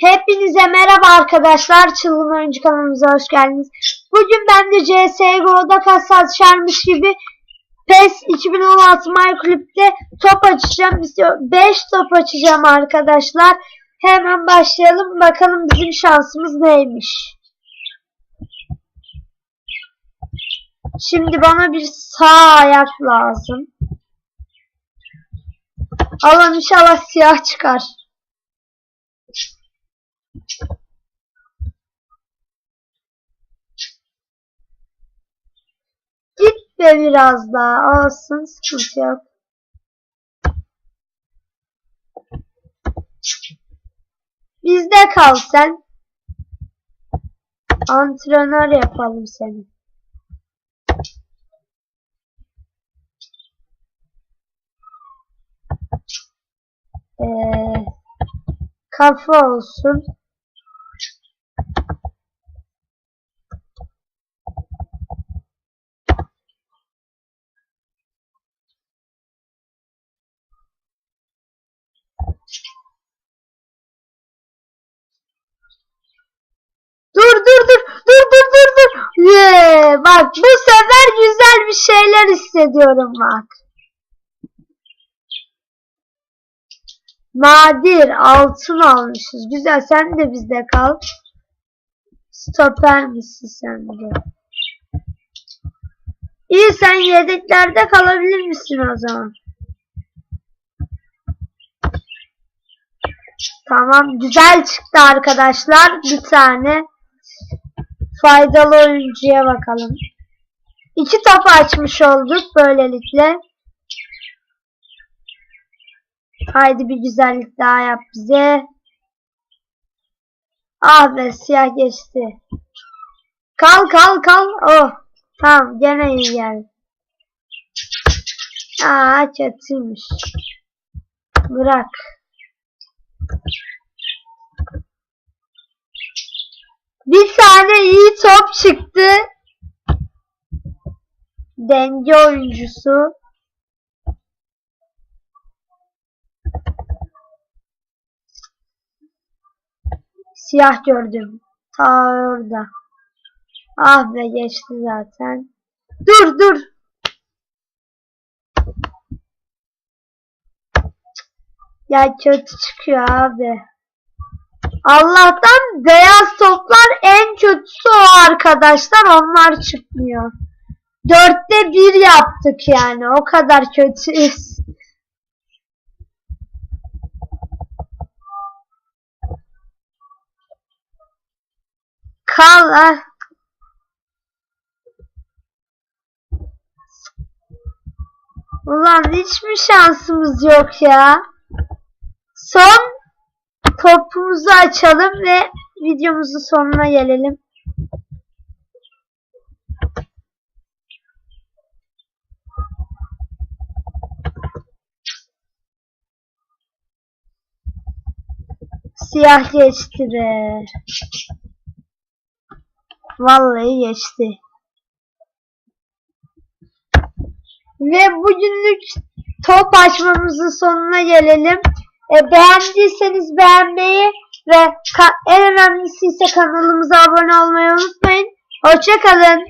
Hepinize merhaba arkadaşlar. Çılgın Oyuncu kanalımıza hoş geldiniz. Bugün ben de CSGO'da kasa açarmış gibi PES 2016 My Club'de top açacağım. 5 top açacağım arkadaşlar. Hemen başlayalım. Bakalım bizim şansımız neymiş. Şimdi bana bir sağ ayak lazım. Allah'ım inşallah siyah çıkar. Git be biraz daha. Olsun sıkıntı yok. Bizde kal sen. Antrenör yapalım seni. Ee, kafa olsun. Dur dur dur dur dur dur dur. Yeah, bak bu sefer güzel bir şeyler hissediyorum bak. Nadir altın almışız. Güzel sen de bizde kal. Stoper misin sen de? İyi sen yedeklerde kalabilir misin o zaman? Tamam güzel çıktı arkadaşlar. Bir tane faydalı oyuncuya bakalım. İki top açmış olduk böylelikle. Haydi bir güzellik daha yap bize. Ah be siyah geçti. Kal kal kal. Oh. Tamam gene iyi geldi. Aa kötüymüş. Bırak. Bir tane iyi top çıktı. Denge oyuncusu. Siyah gördüm. Ta orada. Ah be geçti zaten. Dur dur. Ya kötü çıkıyor abi. Allah'tan beyaz toplar kötüsü o arkadaşlar. Onlar çıkmıyor. Dörtte bir yaptık yani. O kadar kötüyüz. Kal ha. Ulan hiç mi şansımız yok ya? Son topumuzu açalım ve videomuzun sonuna gelelim. Siyah geçti be. Vallahi geçti. Ve bugünlük top açmamızın sonuna gelelim. E, beğendiyseniz beğenmeyi ve en önemlisi ise kanalımıza abone olmayı unutmayın. Hoşçakalın.